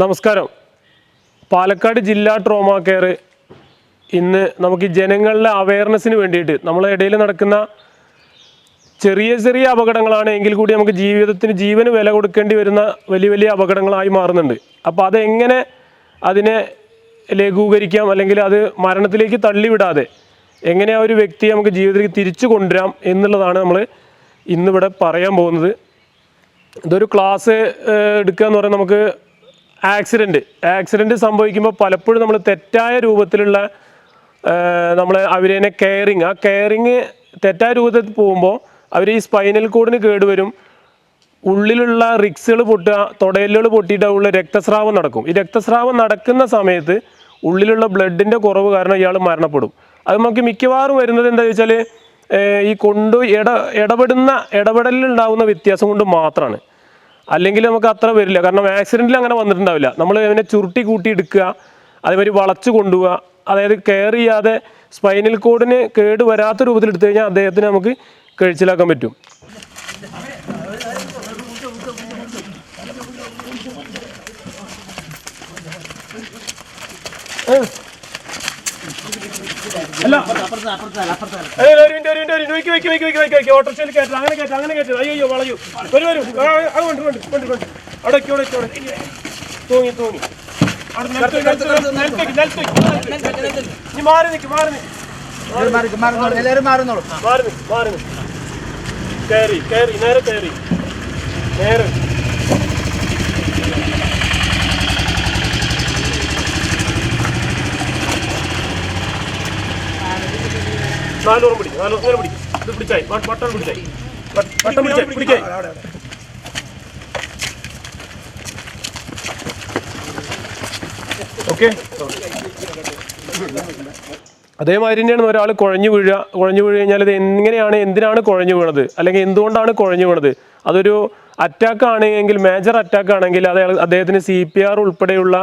നമസ്കാരം. പാലക്കാട് ജില്ലാ trauma care ഇന്ന് നമുക്ക് ജനങ്ങളുടെ അവയർനെസ്സിന് വേണ്ടിയിട്ട് നമ്മളെ ഇടയിൽ നടക്കുന്ന ചെറിയ ചെറിയ അപകടങ്ങളാണ് എങ്കിൽ കൂടി നമുക്ക് ജീവിതത്തിന് ജീവന് വില കൊടുക്കേണ്ടി വരുന്ന വലിയ വലിയ അപകടങ്ങളായി മാറുന്നുണ്ട്. അപ്പോൾ അതെങ്ങനെ അതിനെ ലഘൂകരിക്കാം അല്ലെങ്കിൽ അത് മരണത്തിലേക്ക് തള്ളിവിടാതെ എങ്ങനെ ആ ഒരു വ്യക്തിയെ നമുക്ക് ജീവിതത്തിലേക്ക് തിരിച്ചു കൊണ്ടുവരാം എന്നുള്ളതാണ് നമ്മൾ ഇന്നിവിടെ പറയാൻ പോകുന്നത്. ഇതൊരു ക്ലാസ് എടുക്കുക എന്ന് പറയുന്നത് നമുക്ക് ആക്സിഡന്റ് ആക്സിഡന്റ് സംഭവിക്കുമ്പോൾ പലപ്പോഴും നമ്മൾ തെറ്റായ രൂപത്തിലുള്ള നമ്മൾ അവരേനെ കെയറിങ് ആ കെയറിങ് തെറ്റായ രൂപത്തിൽ പോകുമ്പോൾ അവർ ഈ സ്പൈനൽ കോഡിന് കേടുവരും. ഉള്ളിലുള്ള റിക്സുകൾ പൊട്ടുക തുടയലുകൾ പൊട്ടിയിട്ട് ഉള്ള രക്തസ്രാവം നടക്കും. ഈ രക്തസ്രാവം നടക്കുന്ന സമയത്ത് ഉള്ളിലുള്ള ബ്ലഡിന്റെ കുറവ് കാരണം ഇയാൾ മരണപ്പെടും. അത് നമുക്ക് മിക്കവാറും വരുന്നത് എന്താ വെച്ചാൽ ഈ കൊണ്ടു ഇട ഇടപെടുന്ന ഇടപെടലിൽ ഉണ്ടാകുന്ന വ്യത്യാസം കൊണ്ട് മാത്രമാണ് അല്ലെങ്കിൽ നമുക്ക് അത്ര വരില്ല. കാരണം ആക്സിഡന്റിൽ അങ്ങനെ വന്നിട്ടുണ്ടാവില്ല. നമ്മൾ അതിനെ ചുരുട്ടി കൂട്ടി എടുക്കുക അതേമാതിരി വളച്ച് കൊണ്ടുപോവുക അതായത് കെയർ ചെയ്യാതെ സ്പൈനൽ കോഡിന് കേട് വരാത്ത രൂപത്തിൽ എടുത്തു കഴിഞ്ഞാൽ അദ്ദേഹത്തിന് നമുക്ക് കഴിച്ചിലാക്കാൻ പറ്റും അല്ല ഏയ് ഒരു മിനിറ്റ്, ഒരു മിനിറ്റ്, ഒരു മിനിറ്റ്. വെക്ക്, വെക്ക്, വെക്ക്, വെക്ക്, വെക്ക്, വെക്ക്. ഓട്ടോറിക്ഷയിൽ കയറ്റണം. അങ്ങനെ കയറ്റണം, അങ്ങനെ കയറ്റണം. അയ്യോ, വളയൂ. വരൂ, വരൂ. ആ, കൊണ്ട്, കൊണ്ട്, കൊണ്ട്, കൊണ്ട്. അവിടെ അവിടെ അവിടെ തൂങ്ങി, തൂങ്ങി. നീ മാറി നിൽക്ക്, മാറി നിൽക്ക്. എല്ലാവരും മാറുന്നോളൂ മാറി മാറി കയറി, കയറി, നേരെ കയറി. നേരെ. നാലോറും പിടിക്കും നാനൂറ് പിടിക്കും. ഇത് പിടിച്ചായി. വട്ട- പിടിച്ചായി. വട്ട- പിടിച്ചായി പിടിക്കായി. ഓക്കെ? അതേമാതിരി തന്നെയാണ് ഒരാൾ കുഴഞ്ഞു വീഴുക കുഴഞ്ഞു വീഴ് കഴിഞ്ഞാൽ ഇത് എങ്ങനെയാണ് എന്തിനാണ് കുഴഞ്ഞു വീണത്? അല്ലെങ്കിൽ എന്തുകൊണ്ടാണ് കുഴഞ്ഞു വീണത്? അതൊരു അറ്റാക്ക് ആണെങ്കിൽ മേജർ അറ്റാക്ക് ആണെങ്കിൽ അത് അദ്ദേഹത്തിന് സി പി ആർ ഉൾപ്പെടെയുള്ള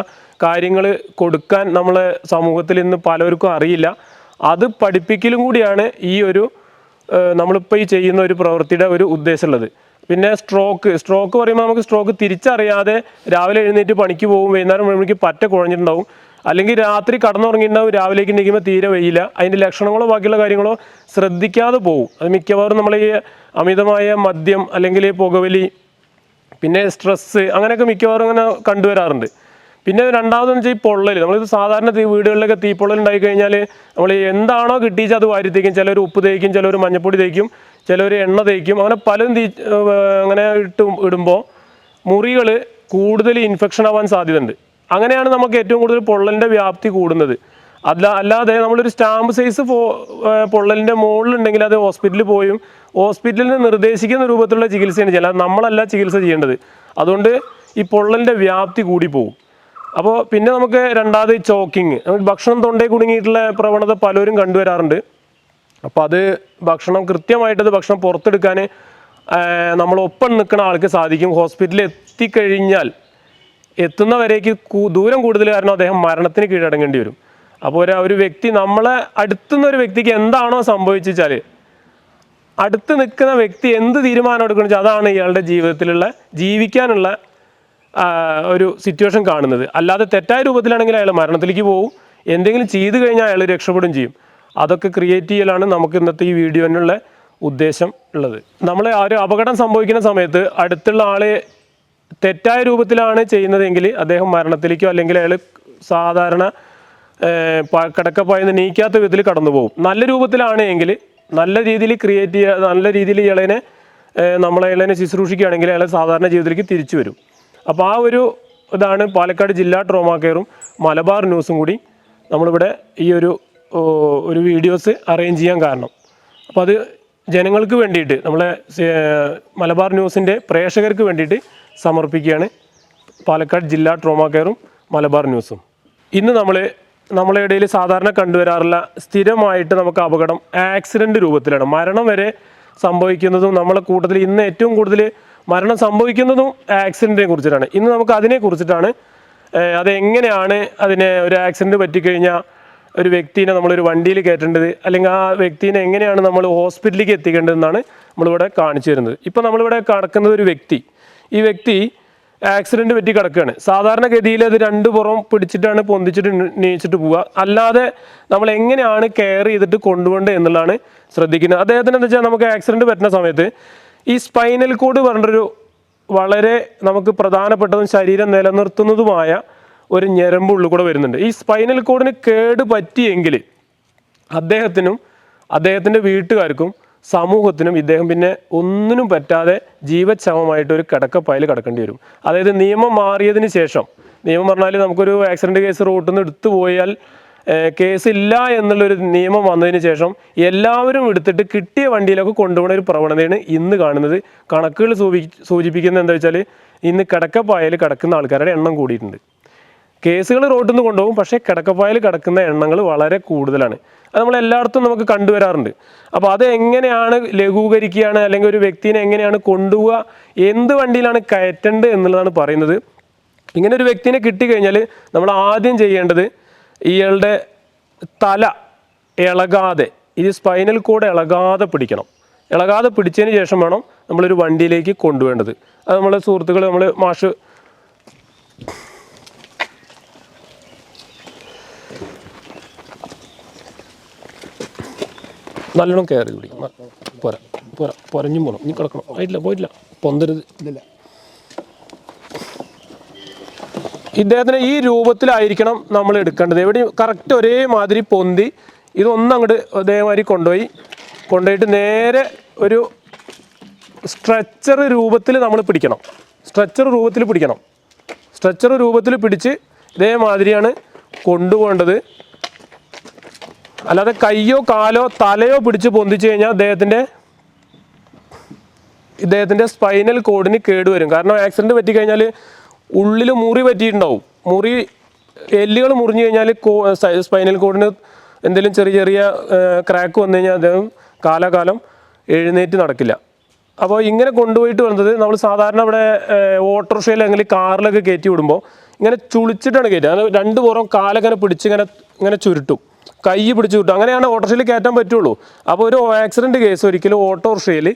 കാര്യങ്ങൾ കൊടുക്കാൻ നമ്മളെ സമൂഹത്തിൽ ഇന്ന് പലർക്കും അറിയില്ല. അത് പഠിപ്പിക്കലും കൂടിയാണ് ഈ ഒരു നമ്മളിപ്പോൾ ഈ ചെയ്യുന്ന ഒരു പ്രവൃത്തിയുടെ ഒരു ഉദ്ദേശമുള്ളത്. പിന്നെ സ്ട്രോക്ക് സ്ട്രോക്ക് പറയുമ്പോൾ നമുക്ക് സ്ട്രോക്ക് തിരിച്ചറിയാതെ രാവിലെ എഴുന്നേറ്റ് പണിക്ക് പോകും വൈകുന്നേരം മണിക്ക് പറ്റ കുഴഞ്ഞിട്ടുണ്ടാവും. അല്ലെങ്കിൽ രാത്രി കടന്നുറങ്ങിയിട്ടുണ്ടാവും രാവിലേക്ക് നിൽക്കുമ്പോൾ തീരെ വെയില്ല അതിന്റെ ലക്ഷണങ്ങളോ ബാക്കിയുള്ള കാര്യങ്ങളോ ശ്രദ്ധിക്കാതെ പോകും അത് മിക്കവാറും നമ്മൾ ഈ അമിതമായ മദ്യം അല്ലെങ്കിൽ പുകവലി പിന്നെ സ്ട്രെസ്സ് അങ്ങനെയൊക്കെ മിക്കവാറും അങ്ങനെ കണ്ടുവരാറുണ്ട്. പിന്നെ രണ്ടാമതെന്ന് വെച്ചാൽ ഈ പൊള്ളൽ നമ്മളിത് സാധാരണ തീ വീടുകളിലൊക്കെ തീപ്പൊള്ളൽ ഉണ്ടായി കഴിഞ്ഞാൽ നമ്മൾ എന്താണോ കിട്ടിയിച്ച് അത് വാരിത്തേക്കും ചിലർ ഉപ്പ് തേക്കും ചിലർ മഞ്ഞപ്പൊടി തേക്കും ചിലർ എണ്ണ തേക്കും. അങ്ങനെ പലതും തീ അങ്ങനെ ഇട്ട് ഇടുമ്പോൾ മുറികൾ കൂടുതൽ ഇൻഫെക്ഷൻ ആവാൻ സാധ്യതയുണ്ട്. അങ്ങനെയാണ് നമുക്ക് ഏറ്റവും കൂടുതൽ പൊള്ളലിന്റെ വ്യാപ്തി കൂടുന്നത്. അല്ല അല്ലാതെ നമ്മളൊരു സ്റ്റാമ്പ് സൈസ് പോ പൊള്ളലിന്റെ മുകളിലുണ്ടെങ്കിൽ അത് ഹോസ്പിറ്റലിൽ പോയും. ഹോസ്പിറ്റലിൽ നിർദ്ദേശിക്കുന്ന രൂപത്തിലുള്ള ചികിത്സയാണ് ചെയ്യുക നമ്മളല്ല ചികിത്സ ചെയ്യേണ്ടത്. അതുകൊണ്ട് ഈ പൊള്ളലിന്റെ വ്യാപ്തി കൂടി പോകും അപ്പോൾ പിന്നെ നമുക്ക് രണ്ടാമത് ചോക്കിങ് ഭക്ഷണം തൊണ്ടയിൽ കുടുങ്ങിയിട്ടുള്ള പ്രവണത പലരും കണ്ടുവരാറുണ്ട്. അപ്പോൾ അത് ഭക്ഷണം കൃത്യമായിട്ടത് ഭക്ഷണം പുറത്തെടുക്കാൻ നമ്മൾ ഒപ്പം നിൽക്കുന്ന ആൾക്ക് സാധിക്കും. ഹോസ്പിറ്റലിൽ എത്തിക്കഴിഞ്ഞാൽ എത്തുന്നവരേക്ക് ദൂരം കൂടുതൽ കാരണം അദ്ദേഹം മരണത്തിന് കീഴടങ്ങേണ്ടി വരും. അപ്പോൾ ഒരു ഒരു വ്യക്തി നമ്മളെ അടുത്തുന്ന ഒരു വ്യക്തിക്ക് എന്താണോ സംഭവിച്ചാൽ അടുത്ത് നിൽക്കുന്ന വ്യക്തി എന്ത് തീരുമാനം എടുക്കണം വെച്ചാൽ അതാണ് ഇയാളുടെ ജീവിതത്തിലുള്ള ജീവിക്കാനുള്ള ഒരു സിറ്റുവേഷൻ കാണുന്നത്. അല്ലാതെ തെറ്റായ രൂപത്തിലാണെങ്കിൽ അയാൾ മരണത്തിലേക്ക് പോകും എന്തെങ്കിലും ചെയ്തു കഴിഞ്ഞാൽ അയാൾ രക്ഷപ്പെടും ചെയ്യും. അതൊക്കെ ക്രിയേറ്റ് ചെയ്യലാണ് നമുക്ക് ഇന്നത്തെ ഈ വീഡിയോനുള്ള ഉദ്ദേശം ഉള്ളത്. നമ്മൾ ആ ഒരു അപകടം സംഭവിക്കുന്ന സമയത്ത് അടുത്തുള്ള ആളെ തെറ്റായ രൂപത്തിലാണ് ചെയ്യുന്നതെങ്കിൽ അദ്ദേഹം മരണത്തിലേക്കോ അല്ലെങ്കിൽ അയാൾ സാധാരണ കിടക്കപ്പായെന്ന് നീക്കാത്ത വിധത്തിൽ കടന്നു പോകും നല്ല രൂപത്തിലാണ് എങ്കിൽ നല്ല രീതിയിൽ ക്രിയേറ്റ് ചെയ്യുക നല്ല രീതിയിൽ ഇയാളെ നമ്മളെ ഇളനെ ശുശ്രൂഷിക്കുകയാണെങ്കിൽ അയാളെ സാധാരണ ജീവിതത്തിലേക്ക് തിരിച്ചു വരും. അപ്പോൾ ആ ഒരു ഇതാണ് പാലക്കാട് ജില്ലാ ട്രോമാ കെയറും മലബാർ ന്യൂസും കൂടി നമ്മളിവിടെ ഈ ഒരു ഒരു വീഡിയോസ് അറേഞ്ച് ചെയ്യാൻ കാരണം. അപ്പോൾ അത് ജനങ്ങൾക്ക് വേണ്ടിയിട്ട് നമ്മളെ മലബാർ ന്യൂസിന്റെ പ്രേക്ഷകർക്ക് വേണ്ടിയിട്ട് സമർപ്പിക്കുകയാണ് പാലക്കാട് ജില്ലാ ട്രോമാ കെയറും മലബാർ ന്യൂസും. ഇന്ന് നമ്മൾ നമ്മളെ ഇടയിൽ സാധാരണ കണ്ടുവരാറുള്ള സ്ഥിരമായിട്ട് നമുക്ക് അപകടം ആക്സിഡന്റ് രൂപത്തിലാണ്. മരണം വരെ സംഭവിക്കുന്നതും നമ്മളെ കൂട്ടത്തിൽ ഇന്ന് ഏറ്റവും കൂടുതൽ മരണം സംഭവിക്കുന്നതും ആക്സിഡന്റിനെ കുറിച്ചിട്ടാണ്. ഇന്ന് നമുക്ക് അതിനെ കുറിച്ചിട്ടാണ് അതെങ്ങനെയാണ് അതിനെ ഒരു ആക്സിഡന്റ് പറ്റിക്കഴിഞ്ഞാൽ ഒരു വ്യക്തിനെ നമ്മളൊരു വണ്ടിയിൽ കയറ്റേണ്ടത് അല്ലെങ്കിൽ ആ വ്യക്തിനെ എങ്ങനെയാണ് നമ്മൾ ഹോസ്പിറ്റലിലേക്ക് എത്തിക്കേണ്ടതെന്നാണ് നമ്മളിവിടെ കാണിച്ചു തരുന്നത്. ഇപ്പോൾ നമ്മളിവിടെ കടക്കുന്നത് ഒരു വ്യക്തി. ഈ വ്യക്തി ആക്സിഡന്റ് പറ്റി കിടക്കുകയാണ്. സാധാരണഗതിയിൽ അത് രണ്ട് പുറം പിടിച്ചിട്ടാണ് പൊന്തിച്ചിട്ട് നീച്ചിട്ട് പോവുക. അല്ലാതെ നമ്മൾ എങ്ങനെയാണ് കെയർ ചെയ്തിട്ട് കൊണ്ടുപോകേണ്ടത് എന്നുള്ളതാണ് ശ്രദ്ധിക്കുന്നത്. അദ്ദേഹത്തിന് എന്താ വെച്ചാൽ നമുക്ക് ആക്സിഡന്റ് പറ്റുന്ന സമയത്ത് ഈ സ്പൈനൽ കോഡ് പറഞ്ഞൊരു വളരെ നമുക്ക് പ്രധാനപ്പെട്ടതും ശരീരം നിലനിർത്തുന്നതുമായ ഒരു ഞരമ്പ് ഉള്ളിൽ കൂടെ വരുന്നുണ്ട്. ഈ സ്പൈനൽ കോഡിന് കേട് പറ്റിയെങ്കിൽ അദ്ദേഹത്തിനും അദ്ദേഹത്തിന്റെ വീട്ടുകാർക്കും സമൂഹത്തിനും ഇദ്ദേഹം പിന്നെ ഒന്നിനും പറ്റാതെ ജീവച്ഛവമായിട്ട് ഒരു കിടക്കപ്പായിൽ കിടക്കേണ്ടി വരും. അതായത് നിയമം മാറിയതിന് ശേഷം നിയമം പറഞ്ഞാൽ നമുക്കൊരു ആക്സിഡന്റ് കേസ് റോട്ടിൽ നിന്ന് എടുത്തു പോയാൽ കേസില്ല എന്നുള്ളൊരു നിയമം വന്നതിന് ശേഷം എല്ലാവരും എടുത്തിട്ട് കിട്ടിയ വണ്ടിയിലൊക്കെ കൊണ്ടുപോകുന്ന ഒരു പ്രവണതയാണ് ഇന്ന് കാണുന്നത്. കണക്കുകൾ സൂചി സൂചിപ്പിക്കുന്നത് എന്താ വെച്ചാൽ ഇന്ന് കിടക്കപ്പായൽ കിടക്കുന്ന ആൾക്കാരുടെ എണ്ണം കൂടിയിട്ടുണ്ട്. കേസുകൾ റോഡിൽ നിന്ന് കൊണ്ടുപോകും പക്ഷേ കിടക്കപ്പായൽ കിടക്കുന്ന എണ്ണങ്ങൾ വളരെ കൂടുതലാണ്. അത് നമ്മൾ എല്ലായിടത്തും നമുക്ക് കണ്ടുവരാറുണ്ട് അപ്പോൾ അത് എങ്ങനെയാണ് ലഘൂകരിക്കുകയാണ് അല്ലെങ്കിൽ ഒരു വ്യക്തിനെ എങ്ങനെയാണ് കൊണ്ടുപോവുക എന്ത് വണ്ടിയിലാണ് കയറ്റേണ്ടത് എന്നുള്ളതാണ് പറയുന്നത്. ഇങ്ങനെ ഒരു വ്യക്തിനെ കിട്ടിക്കഴിഞ്ഞാൽ നമ്മൾ ആദ്യം ചെയ്യേണ്ടത് ഇയാളുടെ തല ഇളകാതെ ഈ സ്പൈനൽ കൂടെ ഇളകാതെ പിടിക്കണം. ഇളകാതെ പിടിച്ചതിന് ശേഷം വേണം നമ്മളൊരു വണ്ടിയിലേക്ക് കൊണ്ടുപോകേണ്ടത്. അത് നമ്മളെ സുഹൃത്തുക്കൾ നമ്മൾ മാഷ് നല്ലോണം കയറി കൂടി പോരാ പോരാ പൊരഞ്ഞും പോകണം നീ കിടക്കണം. ആയിട്ടില്ല പോയിട്ടില്ല. പൊന്തരുത്. ഇതില്ല ഇദ്ദേഹത്തിന് ഈ രൂപത്തിലായിരിക്കണം നമ്മൾ എടുക്കേണ്ടത്. എവിടെയും കറക്റ്റ് ഒരേ മാതിരി പൊന്തി ഇതൊന്നും അങ്ങോട്ട് അതേമാതിരി കൊണ്ടുപോയി. കൊണ്ടുപോയിട്ട് നേരെ ഒരു സ്ട്രെച്ചർ രൂപത്തിൽ നമ്മൾ പിടിക്കണം. സ്ട്രെച്ചർ രൂപത്തിൽ പിടിക്കണം. സ്ട്രെച്ചർ രൂപത്തിൽ പിടിച്ച് ഇതേമാതിരിയാണ് കൊണ്ടുപോകേണ്ടത്. അല്ലാതെ കയ്യോ കാലോ തലയോ പിടിച്ച് പൊന്തിച്ചു കഴിഞ്ഞാൽ അദ്ദേഹത്തിന്റെ ഇദ്ദേഹത്തിന്റെ സ്പൈനൽ കോഡിന് കേടുവരും കാരണം ആക്സിഡന്റ് പറ്റിക്കഴിഞ്ഞാൽ ഉള്ളിൽ മുറി പറ്റിയിട്ടുണ്ടാവും. മുറി എല്ലുകൾ മുറിഞ്ഞു കഴിഞ്ഞാൽ സ്പൈനൽ കോഡിന് എന്തെങ്കിലും ചെറിയ ചെറിയ ക്രാക്ക് വന്നു കഴിഞ്ഞാൽ അദ്ദേഹം കാലാകാലം എഴുന്നേറ്റ് നടക്കില്ല. അപ്പോൾ ഇങ്ങനെ കൊണ്ടുപോയിട്ട് വന്നത് നമ്മൾ സാധാരണ ഇവിടെ ഓട്ടോറിക്ഷയിൽ അല്ലെങ്കിൽ കാറിലൊക്കെ കയറ്റി വിടുമ്പോൾ ഇങ്ങനെ ചുളിച്ചിട്ടാണ് കയറ്റുക. അങ്ങനെ രണ്ട് പുറം കാലങ്ങനെ പിടിച്ച് ഇങ്ങനെ ഇങ്ങനെ ചുരുട്ടും. കൈ പിടിച്ച് ചുരുട്ടും. അങ്ങനെയാണ് ഓട്ടോറിക്ഷയിൽ കയറ്റാൻ പറ്റുള്ളൂ. അപ്പോൾ ഒരു ആക്സിഡന്റ് കേസ് ഒരിക്കലും ഓട്ടോറിക്ഷയിൽ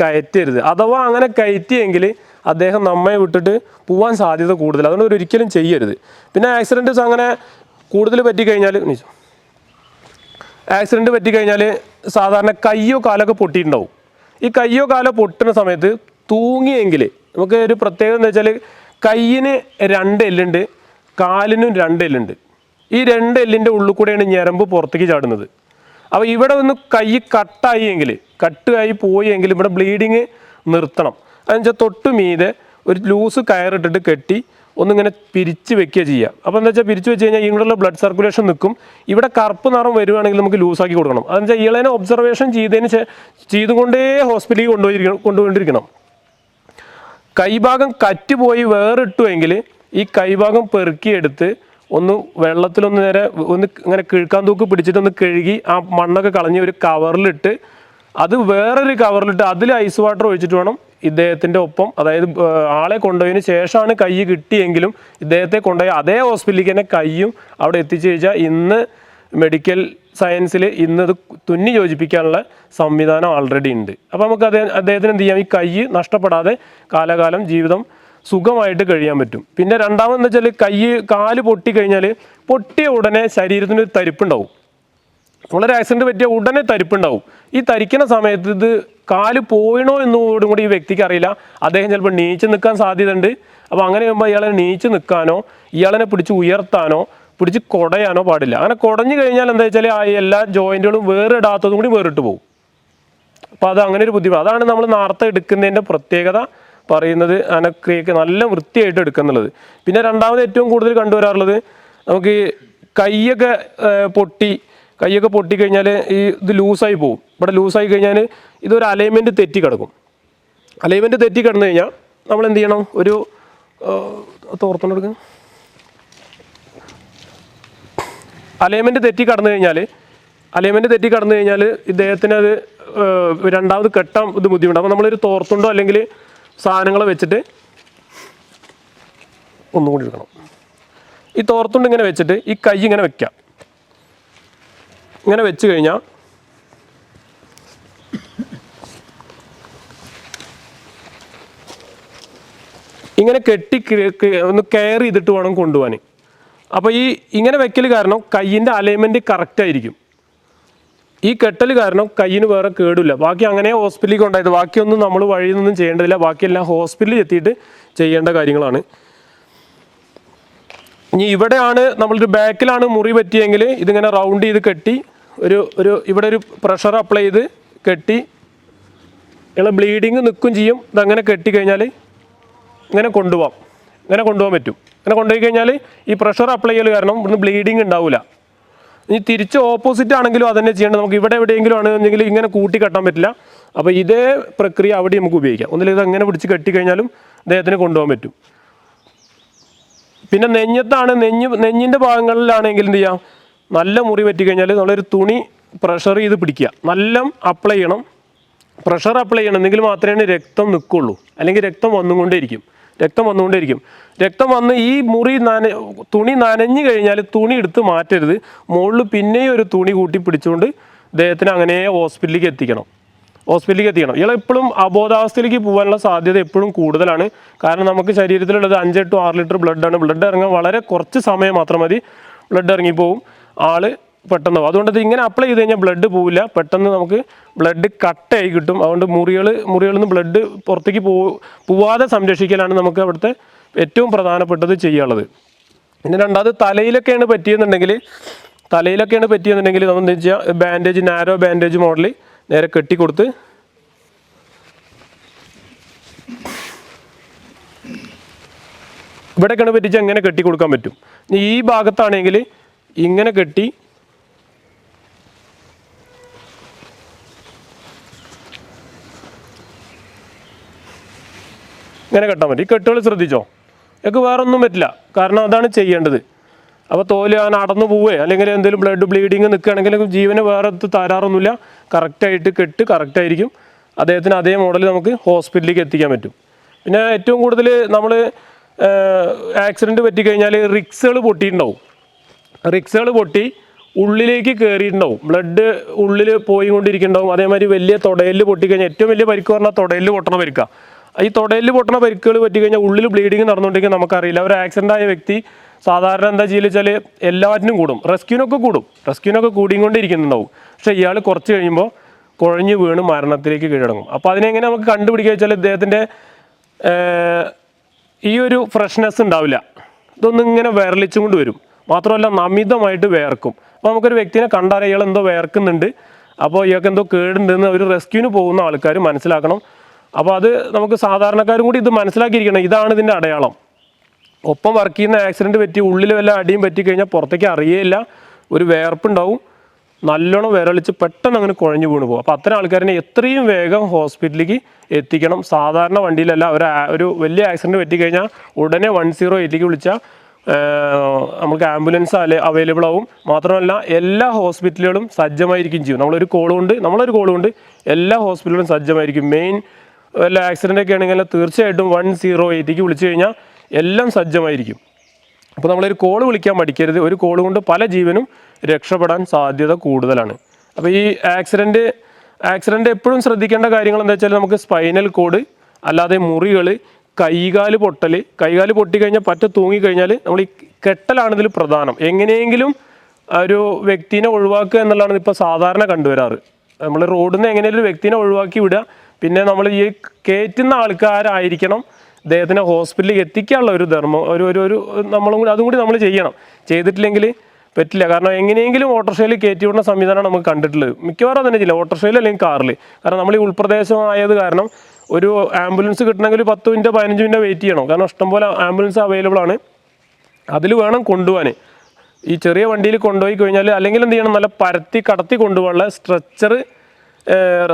കയറ്റരുത്. അഥവാ അങ്ങനെ കയറ്റിയെങ്കിൽ അദ്ദേഹം നമ്മെ വിട്ടിട്ട് പോകാൻ സാധ്യത കൂടുതൽ. അതുകൊണ്ട് ഒരു ഒരിക്കലും ചെയ്യരുത്. പിന്നെ ആക്സിഡന്റ് അങ്ങനെ കൂടുതൽ പറ്റിക്കഴിഞ്ഞാൽ. ആക്സിഡന്റ് പറ്റിക്കഴിഞ്ഞാൽ സാധാരണ കയ്യോ കാലൊക്കെ പൊട്ടിയിട്ടുണ്ടാവും. ഈ കയ്യോ കാലോ പൊട്ടുന്ന സമയത്ത് തൂങ്ങിയെങ്കിൽ നമുക്ക് ഒരു പ്രത്യേകത എന്താ വെച്ചാൽ കയ്യിന് രണ്ട് എല്ലുണ്ട് കാലിനും രണ്ട് എല്ലുണ്ട്. ഈ രണ്ട് എല്ലിന്റെ ഉള്ളിൽ കൂടെയാണ് ഞരമ്പ് പുറത്തേക്ക് ചാടുന്നത്. അപ്പോൾ ഇവിടെ ഒന്ന് കൈ കട്ടായി എങ്കിൽ കട്ടായി പോയെങ്കിൽ ഇവിടെ ബ്ലീഡിങ് നിർത്തണം. അതെന്ന് വെച്ചാൽ തൊട്ട് മീതെ ഒരു ലൂസ് കയറിട്ടിട്ട് കെട്ടി ഒന്നിങ്ങനെ പിരിച്ച് വെക്കുക ചെയ്യുക. അപ്പോൾ എന്താ വെച്ചാൽ പിരിച്ച് വെച്ച് കഴിഞ്ഞാൽ ഇങ്ങോട്ടുള്ള ബ്ലഡ് സർക്കുലേഷൻ നിൽക്കും. ഇവിടെ കറുപ്പ് നിറം വരുവാണെങ്കിൽ നമുക്ക് ലൂസാക്കി കൊടുക്കണം. അതെന്ന് വെച്ചാൽ ഇളനെ ഒബ്സർവേഷൻ ചെയ്തതിന് ചെയ്തുകൊണ്ടേ ഹോസ്പിറ്റലിൽ കൊണ്ടുപോയിരിക്കണം കൊണ്ടുപോയിരിക്കണം കൈഭാഗം കറ്റുപോയി വേറിട്ടുവെങ്കിൽ ഈ കൈഭാഗം പെറുക്കിയെടുത്ത് ഒന്ന് വെള്ളത്തിലൊന്ന് നേരെ ഒന്ന് ഇങ്ങനെ കിഴുക്കാൻ തൂക്ക് പിടിച്ചിട്ട് ഒന്ന് കഴുകി ആ മണ്ണൊക്കെ കളഞ്ഞ് ഒരു കവറിലിട്ട് അത് വേറൊരു കവറിലിട്ട് അതിൽ ഐസ് വാട്ടർ ഒഴിച്ചിട്ട് വേണം ഇദ്ദേഹത്തിന്റെ ഒപ്പം. അതായത് ആളെ കൊണ്ടുപോയതിന് ശേഷമാണ് കൈ കിട്ടിയെങ്കിലും ഇദ്ദേഹത്തെ കൊണ്ടുപോയി അതേ ഹോസ്പിറ്റലിലേക്ക് തന്നെ കൈയും അവിടെ എത്തിച്ചു കഴിഞ്ഞാൽ ഇന്ന് മെഡിക്കൽ സയൻസിൽ ഇന്നത് തുന്നി യോജിപ്പിക്കാനുള്ള സംവിധാനം ഓൾറെഡി ഉണ്ട്. അപ്പോൾ നമുക്ക് അദ്ദേഹം അദ്ദേഹത്തിന് എന്ത് ചെയ്യാം? ഈ കൈ നഷ്ടപ്പെടാതെ കാലകാലം ജീവിതം സുഖമായിട്ട് കഴിയാൻ പറ്റും. പിന്നെ രണ്ടാമതെന്ന് വെച്ചാൽ കൈ കാൽ പൊട്ടിക്കഴിഞ്ഞാൽ പൊട്ടിയ ഉടനെ ശരീരത്തിന് തരിപ്പുണ്ടാവും. വളരെ ആക്സിഡന്റ് പറ്റിയ ഉടനെ തരിപ്പുണ്ടാവും. ഈ തരിക്കുന്ന സമയത്ത് ഇത് കാൽ പോയിണോ എന്നോടും കൂടി ഈ വ്യക്തിക്ക് അറിയില്ല. അദ്ദേഹം ചിലപ്പോൾ നീച്ച് നിൽക്കാൻ സാധ്യതയുണ്ട്. അപ്പോൾ അങ്ങനെ വരുമ്പോൾ ഇയാളെ നീച്ച് നിൽക്കാനോ ഇയാളെ പിടിച്ച് ഉയർത്താനോ പിടിച്ച് കുടയാനോ പാടില്ല. അങ്ങനെ കുടഞ്ഞു കഴിഞ്ഞാൽ എന്താ വെച്ചാൽ ആ എല്ലാ ജോയിന്റുകളും വേറിടാത്തതും കൂടി വേറിട്ട് പോകും അപ്പോൾ അത് അങ്ങനെ ഒരു ബുദ്ധിമുട്ട്. അതാണ് നമ്മൾ നാർത്ത എടുക്കുന്നതിന്റെ പ്രത്യേകത പറയുന്നത്. അനക്രിയൊക്കെ നല്ല വൃത്തിയായിട്ട് എടുക്കുന്നുള്ളത് പിന്നെ രണ്ടാമത് ഏറ്റവും കൂടുതൽ കണ്ടുവരാറുള്ളത് നമുക്ക് കൈയൊക്കെ പൊട്ടി കൈയൊക്കെ പൊട്ടിക്കഴിഞ്ഞാൽ ഈ ഇത് ലൂസായി പോകും ഇവിടെ ലൂസായി കഴിഞ്ഞാൽ ഇതൊരു അലൈൻമെന്റ് തെറ്റി കിടക്കും. അലൈൻമെന്റ് തെറ്റി കിടന്നു കഴിഞ്ഞാൽ നമ്മൾ എന്ത് ചെയ്യണം? ഒരു തോർത്തോണ്ട് കൊടുക്കുക അലൈൻമെന്റ് തെറ്റി കടന്നു കഴിഞ്ഞാൽ അലൈൻമെന്റ് തെറ്റി കടന്നു കഴിഞ്ഞാൽ ഇദ്ദേഹത്തിന് അത് രണ്ടാമത് കെട്ടാൻ ഇത് ബുദ്ധിമുട്ട്. അപ്പോൾ നമ്മളൊരു തോർത്തുണ്ടോ അല്ലെങ്കിൽ സാധനങ്ങൾ വെച്ചിട്ട് ഒന്നുകൂടി എടുക്കണം. ഈ തോർത്തുണ്ട് ഇങ്ങനെ വെച്ചിട്ട് ഈ കൈ ഇങ്ങനെ വെക്കാം. ഇങ്ങനെ വെച്ച് കഴിഞ്ഞാൽ ഇങ്ങനെ കെട്ടി ഒന്ന് കെയർ ചെയ്തിട്ട് വേണം കൊണ്ടുപോകാൻ. അപ്പോൾ ഈ ഇങ്ങനെ വെക്കൽ കാരണം കയ്യിന്റെ അലൈൻമെന്റ് കറക്റ്റ് ആയിരിക്കും. ഈ കെട്ടൽ കാരണം കയ്യിന് വേറെ കേടില്ല ബാക്കി അങ്ങനെ ഹോസ്പിറ്റലിൽ കൊണ്ടായത് ബാക്കിയൊന്നും നമ്മൾ വഴിയിൽ നിന്നും ചെയ്യേണ്ടതില്ല. ബാക്കിയെല്ലാം ഹോസ്പിറ്റലിൽ എത്തിയിട്ട് ചെയ്യേണ്ട കാര്യങ്ങളാണ്. ഇനി ഇവിടെയാണ് നമ്മളൊരു ബാക്കിലാണ് മുറി പറ്റിയെങ്കിൽ ഇതിങ്ങനെ റൗണ്ട് ചെയ്ത് കെട്ടി ഒരു ഒരു ഇവിടെ ഒരു പ്രഷർ അപ്ലൈ ചെയ്ത് കെട്ടി ഇള ബ്ലീഡിങ് നിൽക്കും ചെയ്യും. ഇതങ്ങനെ കെട്ടി കഴിഞ്ഞാൽ ഇങ്ങനെ കൊണ്ടുപോകാം ഇങ്ങനെ കൊണ്ടുപോകാൻ പറ്റും. ഇങ്ങനെ കൊണ്ടുപോയി കഴിഞ്ഞാൽ ഈ പ്രഷർ അപ്ലൈ ചെയ്യൽ കാരണം ഇവിടുന്ന് ബ്ലീഡിങ് ഉണ്ടാവില്ല ഇനി തിരിച്ച് ഓപ്പോസിറ്റ് ആണെങ്കിലും അതന്നെ ചെയ്യേണ്ടത്. നമുക്ക് ഇവിടെ എവിടെയെങ്കിലും ആണെന്നുണ്ടെങ്കിൽ ഇങ്ങനെ കൂട്ടി കെട്ടാൻ പറ്റില്ല. അപ്പോൾ ഇതേ പ്രക്രിയ അവിടെ നമുക്ക് ഉപയോഗിക്കാം. ഒന്നിൽ ഇത് അങ്ങനെ പിടിച്ച് കെട്ടിക്കഴിഞ്ഞാലും അദ്ദേഹത്തിന് കൊണ്ടുപോകാൻ പറ്റും. പിന്നെ നെഞ്ഞത്താണ് നെഞ്ഞ് നെഞ്ഞിന്റെ ഭാഗങ്ങളിലാണെങ്കിൽ എന്ത് ചെയ്യാം? നല്ല മുറി പറ്റി കഴിഞ്ഞാൽ നമ്മളൊരു തുണി പ്രഷർ ചെയ്ത് പിടിക്കുക. നല്ല അപ്ലൈ ചെയ്യണം. പ്രഷർ അപ്ലൈ ചെയ്യണമെങ്കിൽ മാത്രമേ രക്തം നിൽക്കുള്ളൂ അല്ലെങ്കിൽ രക്തം വന്നുകൊണ്ടേയിരിക്കും. രക്തം വന്നുകൊണ്ടേയിരിക്കും. രക്തം വന്ന് ഈ മുറി നന തുണി നനഞ്ഞു കഴിഞ്ഞാൽ തുണി എടുത്ത് മാറ്റരുത്. മുകളിൽ പിന്നെയും ഒരു തുണി കൂട്ടി പിടിച്ചുകൊണ്ട് അദ്ദേഹത്തിന് അങ്ങനെ ഹോസ്പിറ്റലിലേക്ക് എത്തിക്കണം. ഹോസ്പിറ്റലിലേക്ക് എത്തിക്കണം. ഇയാൾ എപ്പോഴും അബോധാവസ്ഥയിലേക്ക് പോകാനുള്ള സാധ്യത എപ്പോഴും കൂടുതലാണ്. കാരണം നമുക്ക് ശരീരത്തിലുള്ളത് അഞ്ച് ടു ആറ് ലിറ്റർ ബ്ലഡാണ് ബ്ലഡ് ഇറങ്ങാൻ വളരെ കുറച്ച് സമയം മാത്രം മതി. ബ്ലഡ് ഇറങ്ങിപ്പോവും. ആൾ പെട്ടെന്ന് പോകും. അതുകൊണ്ട് ഇങ്ങനെ അപ്ലൈ ചെയ്ത് കഴിഞ്ഞാൽ ബ്ലഡ് പോവില്ല. പെട്ടെന്ന് നമുക്ക് ബ്ലഡ് കട്ടായി കിട്ടും. അതുകൊണ്ട് മുറികൾ മുറികളിൽ നിന്ന് ബ്ലഡ് പുറത്തേക്ക് പോ പോവാതെ സംരക്ഷിക്കലാണ് നമുക്ക് അവിടുത്തെ ഏറ്റവും പ്രധാനപ്പെട്ടത് ചെയ്യാനുള്ളത്. പിന്നെ രണ്ടാമത് തലയിലൊക്കെയാണ് പറ്റിയെന്നുണ്ടെങ്കിൽ തലയിലൊക്കെയാണ് പറ്റിയെന്നുണ്ടെങ്കിൽ നമ്മൾ എന്താ വെച്ചാൽ ബാൻഡേജ് നാരോ ബാൻഡേജ് മോഡൽ നേരെ കെട്ടിക്കൊടുത്ത് ഇവിടെയൊക്കെയാണ് പറ്റിച്ച് എങ്ങനെ കെട്ടിക്കൊടുക്കാൻ പറ്റും. ഈ ഭാഗത്താണെങ്കിൽ ഇങ്ങനെ കെട്ടി ഇങ്ങനെ കെട്ടാൻ പറ്റും ഈ കെട്ടുകൾ ശ്രദ്ധിച്ചോ? ഇതൊക്കെ വേറെ ഒന്നും പറ്റില്ല. കാരണം അതാണ് ചെയ്യേണ്ടത്. അപ്പോൾ തോൽ ഞാൻ അടന്നു പോവേ. അല്ലെങ്കിൽ എന്തെങ്കിലും ബ്ലഡ് ബ്ലീഡിങ് നിൽക്കുകയാണെങ്കിൽ ജീവന് വേറെ തരാറൊന്നുമില്ല. കറക്റ്റായിട്ട് കെട്ട് കറക്റ്റായിരിക്കും അദ്ദേഹത്തിന് അതേ മോഡൽ നമുക്ക് ഹോസ്പിറ്റലിലേക്ക് എത്തിക്കാൻ പറ്റും. പിന്നെ ഏറ്റവും കൂടുതൽ നമ്മൾ ആക്സിഡന്റ് പറ്റിക്കഴിഞ്ഞാൽ റിക്സുകൾ പൊട്ടിയിട്ടുണ്ടാവും. റിക്സുകൾ പൊട്ടി ഉള്ളിലേക്ക് കയറിയിട്ടുണ്ടാവും ബ്ലഡ് ഉള്ളിൽ പോയി കൊണ്ടിരിക്കുന്നുണ്ടാവും അതേമാതിരി വലിയ തുടയിൽ പൊട്ടിക്കഴിഞ്ഞാൽ ഏറ്റവും വലിയ പരിക്ക് പറഞ്ഞാൽ തുടയിൽ പൊട്ടണ പരിക്കുക ഈ തുടയിൽ പൊട്ടണ പരിക്കുകൾ പറ്റിക്കഴിഞ്ഞാൽ ഉള്ളിൽ ബ്ലീഡിങ് നടന്നുകൊണ്ടെങ്കിൽ നമുക്കറിയില്ല. ഒരു ആക്സിഡന്റ് ആയ വ്യക്തി സാധാരണ എന്താ ചെയ്യുക വെച്ചാൽ എല്ലാറ്റിനും കൂടും. റെസ്ക്യൂനൊക്കെ കൂടും. റെസ്ക്യൂനൊക്കെ കൂടിക്കൊണ്ടിരിക്കുന്നുണ്ടാവും. പക്ഷേ ഇയാൾ കുറച്ച് കഴിയുമ്പോൾ കുഴഞ്ഞു വീണ് മരണത്തിലേക്ക് കീഴടങ്ങും. അപ്പോൾ അതിനെങ്ങനെ നമുക്ക് കണ്ടുപിടിക്കുക വെച്ചാൽ ഇദ്ദേഹത്തിന്റെ ഈ ഒരു ഫ്രഷ്നെസ് ഉണ്ടാവില്ല. ഇതൊന്നും ഇങ്ങനെ വിരലിച്ചും കൊണ്ട് വരും. മാത്രമല്ല നമിതമായിട്ട് വേർക്കും അപ്പോൾ നമുക്കൊരു വ്യക്തിനെ കണ്ടാൽ ഇയാൾ എന്തോ വേർക്കുന്നുണ്ട് അപ്പോൾ ഇയാൾക്ക് എന്തോ കേടുണ്ടെന്ന് ഒരു റെസ്ക്യൂവിന് പോകുന്ന ആൾക്കാർ മനസ്സിലാക്കണം. അപ്പോൾ അത് നമുക്ക് സാധാരണക്കാരും കൂടി ഇത് മനസ്സിലാക്കിയിരിക്കണം. ഇതാണ് ഇതിന്റെ അടയാളം. ഒപ്പം വർക്ക് ചെയ്യുന്ന ആക്സിഡന്റ് പറ്റി ഉള്ളിൽ വല്ല അടിയും പറ്റി കഴിഞ്ഞാൽ പുറത്തേക്ക് അറിയേയില്ല. ഒരു വേർപ്പുണ്ടാവും നല്ലോണം വിരളിച്ച് പെട്ടെന്ന് അങ്ങനെ കുഴഞ്ഞു വീണ് പോകും. അപ്പോൾ അത്തരം ആൾക്കാരനെ എത്രയും വേഗം ഹോസ്പിറ്റലിലേക്ക് എത്തിക്കണം. സാധാരണ വണ്ടിയിലല്ല ഒരു ഒരു വലിയ ആക്സിഡന്റ് പറ്റിക്കഴിഞ്ഞാൽ ഉടനെ വൺ സീറോ എയ്റ്റിലേക്ക് വിളിച്ചാൽ നമുക്ക് ആംബുലൻസ് അവൈലബിൾ ആവും. മാത്രമല്ല എല്ലാ ഹോസ്പിറ്റലുകളും സജ്ജമായിരിക്കും ചെയ്യും. നമ്മളൊരു കോൾ കൊണ്ട് നമ്മളൊരു കോൾ കൊണ്ട് എല്ലാ ഹോസ്പിറ്റലുകളും സജ്ജമായിരിക്കും. മെയിൻ വല്ല ആക്സിഡന്റ് ഒക്കെ ആണെങ്കിൽ തീർച്ചയായിട്ടും വൺ സീറോ എയ്റ്റിക്ക് വിളിച്ചു കഴിഞ്ഞാൽ എല്ലാം സജ്ജമായിരിക്കും. അപ്പോൾ നമ്മളൊരു കോൾ വിളിക്കാൻ മടിക്കരുത്. ഒരു കോൾ കൊണ്ട് പല ജീവനും രക്ഷപ്പെടാൻ സാധ്യത കൂടുതലാണ്. അപ്പോൾ ഈ ആക്സിഡന്റ് ആക്സിഡന്റ് എപ്പോഴും ശ്രദ്ധിക്കേണ്ട കാര്യങ്ങൾ എന്താ വെച്ചാൽ നമുക്ക് സ്പൈനൽ കോഡ് അല്ലാതെ മുറികൾ കൈകാൽ പൊട്ടൽ കൈകാൽ പൊട്ടിക്കഴിഞ്ഞാൽ പറ്റ തൂങ്ങിക്കഴിഞ്ഞാൽ നമ്മൾ ഈ കെട്ടലാണ് ഇതിൽ പ്രധാനം. എങ്ങനെയെങ്കിലും ഒരു വ്യക്തിനെ ഒഴിവാക്കുക എന്നുള്ളതാണ് ഇപ്പോൾ സാധാരണ കണ്ടുവരാറ്. നമ്മൾ റോഡിൽ നിന്ന് എങ്ങനെയും ഒരു വ്യക്തിനെ ഒഴിവാക്കി വിടുക. പിന്നെ നമ്മൾ ഈ കയറ്റുന്ന ആൾക്കാരായിരിക്കണം അദ്ദേഹത്തിനെ ഹോസ്പിറ്റലിൽ എത്തിക്കാനുള്ള ഒരു ധർമ്മം ഒരു ഒരു ഒരു നമ്മളും കൂടി അതും കൂടി നമ്മൾ ചെയ്യണം. ചെയ്തിട്ടില്ലെങ്കിൽ പറ്റില്ല. കാരണം എങ്ങനെയെങ്കിലും ഓട്ടോറിക്ഷയിൽ കയറ്റി വിടുന്ന സംവിധാനമാണ് നമുക്ക് കണ്ടിട്ടുള്ളത്. മിക്കവാറും തന്നെ ചെയ്യില്ല. ഓട്ടോറിക്ഷയിൽ അല്ലെങ്കിൽ കാറിൽ കാരണം നമ്മൾ ഈ ഉൾപ്രദേശമായത് കാരണം ഒരു ആംബുലൻസ് കിട്ടണമെങ്കിൽ പത്ത് മിനിറ്റ് പതിനഞ്ച് മിനിറ്റ് വെയിറ്റ് ചെയ്യണം. കാരണം ഇഷ്ടംപോലെ ആംബുലൻസ് അവൈലബിൾ ആണ്. അതിൽ വേണം കൊണ്ടുപോകാൻ ഈ ചെറിയ വണ്ടിയിൽ കൊണ്ടുപോയി കഴിഞ്ഞാൽ അല്ലെങ്കിൽ എന്ത് ചെയ്യണം? നല്ല പരത്തി കടത്തി കൊണ്ടുപോകാനുള്ള സ്ട്രെച്ചർ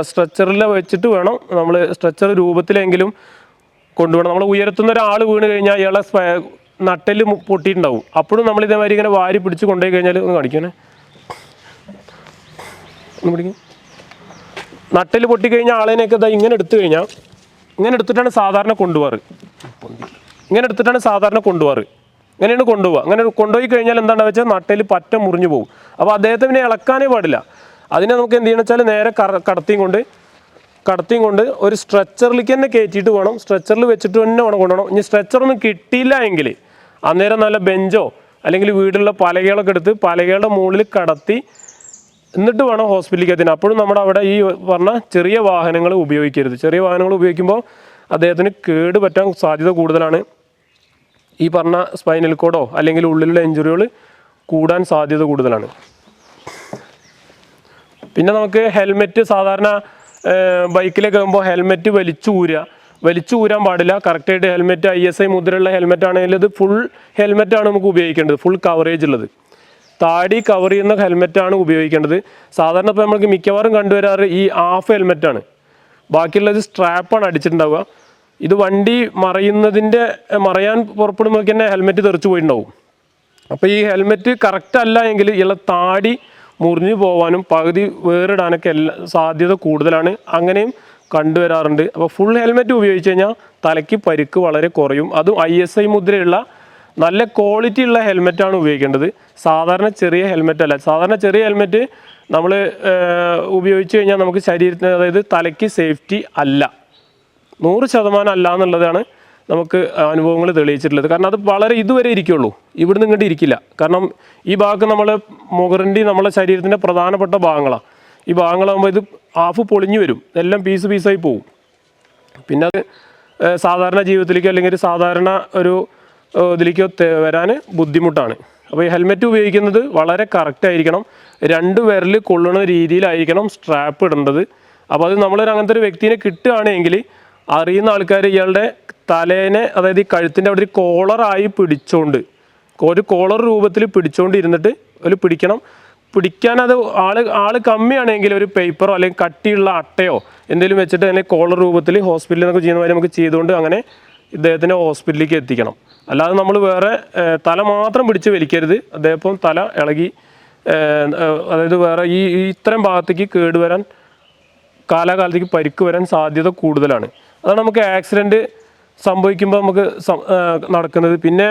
സ്ട്രെച്ചറിൽ വെച്ചിട്ട് വേണം നമ്മൾ സ്ട്രെച്ചർ രൂപത്തിലെങ്കിലും കൊണ്ടുപോകണം. നമ്മൾ ഉയരത്തുന്ന ഒരാൾ വീണ് കഴിഞ്ഞാൽ ഇയാളെ നട്ടൽ പൊട്ടിയിട്ടുണ്ടാവും. അപ്പോഴും നമ്മൾ ഇതേമാതിരി ഇങ്ങനെ വാരി പിടിച്ച് കൊണ്ടുപോയി കഴിഞ്ഞാൽ ഒന്ന് കാണിക്കണേ ഒന്ന് പിടിക്കും. നട്ടൽ പൊട്ടിക്കഴിഞ്ഞാൽ ആളേനെയൊക്കെ ഇതാ ഇങ്ങനെ എടുത്തു കഴിഞ്ഞാൽ ഇങ്ങനെ എടുത്തിട്ടാണ് സാധാരണ കൊണ്ടുപോകാറ്. ഇങ്ങനെ എടുത്തിട്ടാണ് സാധാരണ കൊണ്ടുപോകാറ്. ഇങ്ങനെയാണ് കൊണ്ടുപോകുക അങ്ങനെ കൊണ്ടുപോയി കഴിഞ്ഞാൽ എന്താണെന്ന് വെച്ചാൽ നട്ടയിൽ പറ്റം മുറിഞ്ഞു പോകും. അപ്പോൾ അദ്ദേഹത്തെ പിന്നെ ഇളക്കാനേ പാടില്ല. അതിനെ നമുക്ക് എന്ത് ചെയ്യണം വെച്ചാൽ നേരെ കടത്തിയും കൊണ്ട് കടത്തിയും കൊണ്ട് ഒരു സ്ട്രെച്ചറിലേക്ക് തന്നെ കയറ്റിയിട്ട് വേണം. സ്ട്രെച്ചറിൽ വെച്ചിട്ട് തന്നെ വേണം കൊണ്ടുപോകണം. ഇനി സ്ട്രെച്ചറൊന്നും കിട്ടിയില്ല എങ്കിൽ അന്നേരം നല്ല ബെഞ്ചോ അല്ലെങ്കിൽ വീടുള്ള പലകകളൊക്കെ എടുത്ത് പലകകളുടെ മുകളിൽ കടത്തി എന്നിട്ട് വേണം ഹോസ്പിറ്റലിലേക്ക് എത്തിന് അപ്പോഴും നമ്മുടെ അവിടെ ഈ പറഞ്ഞ ചെറിയ വാഹനങ്ങൾ ഉപയോഗിക്കരുത്. ചെറിയ വാഹനങ്ങൾ ഉപയോഗിക്കുമ്പോൾ അദ്ദേഹത്തിന് കേട് പറ്റാൻ സാധ്യത കൂടുതലാണ്. ഈ പറഞ്ഞ സ്പൈനൽ കോഡോ അല്ലെങ്കിൽ ഉള്ളിലുള്ള ഇഞ്ചുറികൾ കൂടാൻ സാധ്യത കൂടുതലാണ്. പിന്നെ നമുക്ക് ഹെൽമെറ്റ് സാധാരണ ബൈക്കിലൊക്കെ ആകുമ്പോൾ ഹെൽമെറ്റ് വലിച്ചു ഊരുക. വലിച്ചു ഊരാൻ പാടില്ല. കറക്റ്റായിട്ട് ഹെൽമെറ്റ് ഐ എസ് ഐ മുദ്രയുള്ള ഹെൽമെറ്റ് ആണെങ്കിൽ ഇത് ഫുൾ ഹെൽമെറ്റാണ് നമുക്ക് ഉപയോഗിക്കേണ്ടത്. ഫുൾ കവറേജ് ഉള്ളത്. താടി കവർ ചെയ്യുന്ന ഹെൽമെറ്റാണ് ഉപയോഗിക്കേണ്ടത്. സാധാരണ ഇപ്പോൾ നമുക്ക് മിക്കവാറും കണ്ടുവരാറ് ഈ ഹാഫ് ഹെൽമെറ്റാണ് ബാക്കിയുള്ളത് സ്ട്രാപ്പാണ് അടിച്ചിട്ടുണ്ടാവുക. ഇത് വണ്ടി മറയുന്നതിന്റെ മറയാൻ പുറപ്പെടുമ്പോൾ തന്നെ ഹെൽമെറ്റ് തെറിച്ചു പോയിട്ടുണ്ടാവും. അപ്പോൾ ഈ ഹെൽമെറ്റ് കറക്റ്റ് അല്ല എങ്കിൽ ഇയാളെ താടി മുറിഞ്ഞു പോകാനും പകുതി വേറിടാനൊക്കെ എല്ലാ സാധ്യത കൂടുതലാണ്. അങ്ങനെയും കണ്ടുവരാറുണ്ട്. അപ്പോൾ ഫുൾ ഹെൽമെറ്റ് ഉപയോഗിച്ച് കഴിഞ്ഞാൽ തലയ്ക്ക് പരിക്ക് വളരെ കുറയും. അതും ഐ എസ് ഐ മുദ്രയുള്ള നല്ല ക്വാളിറ്റി ഉള്ള ഹെൽമെറ്റാണ് ഉപയോഗിക്കേണ്ടത്. സാധാരണ ചെറിയ ഹെൽമെറ്റ് അല്ല. സാധാരണ ചെറിയ ഹെൽമെറ്റ് നമ്മൾ ഉപയോഗിച്ച് കഴിഞ്ഞാൽ നമുക്ക് ശരീരത്തിന് അതായത് തലയ്ക്ക് സേഫ്റ്റി അല്ല. നൂറ് ശതമാനം അല്ല എന്നുള്ളതാണ് നമുക്ക് അനുഭവങ്ങൾ തെളിയിച്ചിട്ടുള്ളത്. കാരണം അത് വളരെ ഇതുവരെ ഇരിക്കുള്ളൂ. ഇവിടുന്ന് ഇങ്ങോട്ട് ഇരിക്കില്ല. കാരണം ഈ ഭാഗം നമ്മൾ മുഖറിന്റെ നമ്മളെ ശരീരത്തിന്റെ പ്രധാനപ്പെട്ട ഭാഗങ്ങളാണ് ഈ ഭാഗങ്ങളാകുമ്പോൾ ഇത് ഹാഫ് പൊളിഞ്ഞു വരും. എല്ലാം പീസ് പീസായി പോവും. പിന്നെ അത് സാധാരണ ജീവിതത്തിലേക്ക് അല്ലെങ്കിൽ ഒരു സാധാരണ ഒരു ഇതിലേക്കോ വരാൻ ബുദ്ധിമുട്ടാണ്. അപ്പോൾ ഈ ഹെൽമെറ്റ് ഉപയോഗിക്കുന്നത് വളരെ കറക്റ്റ് ആയിരിക്കണം. രണ്ട് വിരൽ കൊള്ളുന്ന രീതിയിലായിരിക്കണം സ്ട്രാപ്പ് ഇടേണ്ടത്. അപ്പോൾ അത് നമ്മളൊരു അങ്ങനത്തെ ഒരു വ്യക്തിനെ കിട്ടുകയാണെങ്കിൽ അറിയുന്ന ആൾക്കാർ ഇയാളുടെ തലേനെ അതായത് ഈ കഴുത്തിന്റെ അവിടെ ഒരു കോളറായി പിടിച്ചോണ്ട് ഒരു കോളർ രൂപത്തിൽ പിടിച്ചോണ്ട് ഇരുന്നിട്ട് ഒരു പിടിക്കണം. പിടിക്കാൻ അത് ആൾ ആൾ കമ്മിയാണെങ്കിൽ ഒരു പേപ്പറോ അല്ലെങ്കിൽ കട്ടിയുള്ള അട്ടയോ എന്തെങ്കിലും വെച്ചിട്ട് അതിനെ കോളർ രൂപത്തിൽ ഹോസ്പിറ്റലിൽ നിന്നൊക്കെ ചെയ്യുന്ന മാതിരി നമുക്ക് ചെയ്തുകൊണ്ട് അങ്ങനെ ഇദ്ദേഹത്തിനെ ഹോസ്പിറ്റലിലേക്ക് എത്തിക്കണം. അല്ലാതെ നമ്മൾ വേറെ തല മാത്രം പിടിച്ച് വലിക്കരുത്. അദ്ദേഹം തല ഇളകി അതായത് വേറെ ഈ ഇത്രയും ഭാഗത്തേക്ക് കേട് വരാൻ കാലാകാലത്തേക്ക് പരിക്ക് വരാൻ സാധ്യത കൂടുതലാണ്. അതാണ് നമുക്ക് ആക്സിഡന്റ് സംഭവിക്കുമ്പോൾ നമുക്ക് നടക്കുന്നത്. പിന്നെ